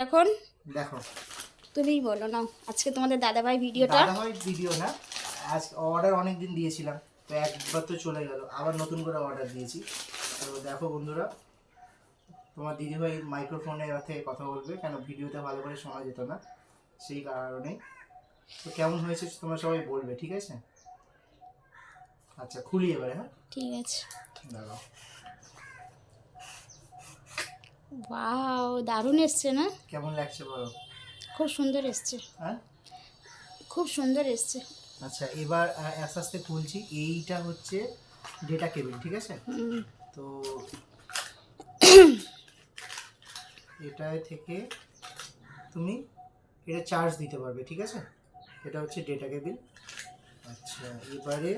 এখন দেখো। তুমিই বলো না আজকে তোমাদের দাদাভাই ভিডিওটা দাদাভাই ভিডিও না আজ অর্ডার অনেক দিন দিয়েছিলাম তো একবার তো চলে গেল। আবার নতুন করে অর্ডার দিয়েছি। তো দেখো বন্ধুরা তোমার দিদিভাই মাইক্রোফোনে এবার থেকে কথা বলবে কেন ভিডিওতে ভালো করে শোনা যেত না সেই কারণে তো কেমন হয়েছে তোমরা সবাই বলবে ঠিক আছে? আচ্ছা খুলি এবারে হ্যাঁ? ঠিক আছে। দাঁড়াও। ওয়াও দারুণ এসছে না? কেমন লাগছে বলো? খুব সুন্দর এসছে। হ্যাঁ? খুব সুন্দর এসছে। আচ্ছা এবার আস্তে আস্তে খুলছি। এইটা হচ্ছে ডেটা কেবিল ঠিক আছে? তো এটা থেকে তুমি এটা চার্জ দিতে পারবে ঠিক আছে? এটা হচ্ছে ডেটা কেবিল আচ্ছা এবারে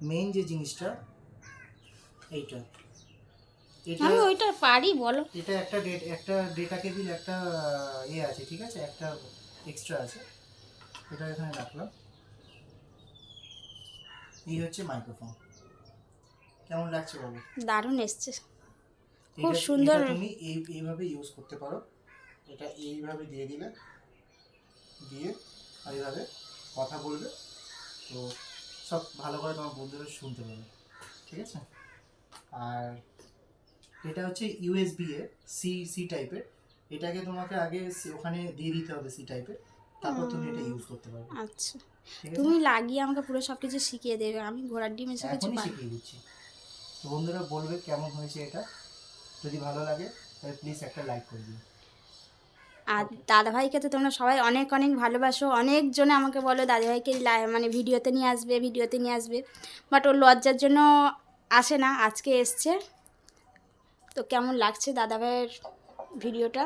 মেইন যে জিনিসটা এইটা। আমি ওইটা পারি বলো। এটা একটা ডেট একটা ডেটা কেবিল একটা ইয়ে আছে ঠিক আছে? একটা এক্সট্রা আছে। এটা এখানে রাখলাম। এই হচ্ছে মাইক্রোফোন কেমন লাগছে বলো? দারুণ এসছে। খুব সুন্দর। তুমি এই এইভাবে ইউজ করতে পারো। এটা এইভাবে দিয়ে দিলে দিয়ে আর এইভাবে কথা বলবে। তো সব ভালো করে তোমার বন্ধুরা শুনতে পাবে। ঠিক আছে? আর এটা হচ্ছে ইউএসবি এ সি সি টাইপের এটাকে তোমাকে আগে ওখানে দিয়ে দিতে হবে সি টাইপের তারপর তুমি এটা ইউজ করতে পারবে। আচ্ছা। তুমি লাগিয়ে আমাকে পুরো সব কিছু শিখিয়ে দেবে। আমি ঘোড়ার ডিম এসে কিছু শিখিয়ে দিচ্ছি। তো বন্ধুরা বলবে কেমন হয়েছে এটা? যদি ভালো লাগে তাহলে প্লিজ একটা লাইক করে দিও। আর দাদাভাইকে তো তোমরা সবাই অনেক অনেক ভালোবাসো। অনেকজনে আমাকে বলো দাদাভাইকে লাই- মানে ভিডিওতে নিয়ে আসবে ভিডিওতে নিয়ে আসবে। বাট ওর লজ্জার জন্য আসে না আজকে এসছে। তো কেমন লাগছে দাদাভাইয়ের ভিডিওটা?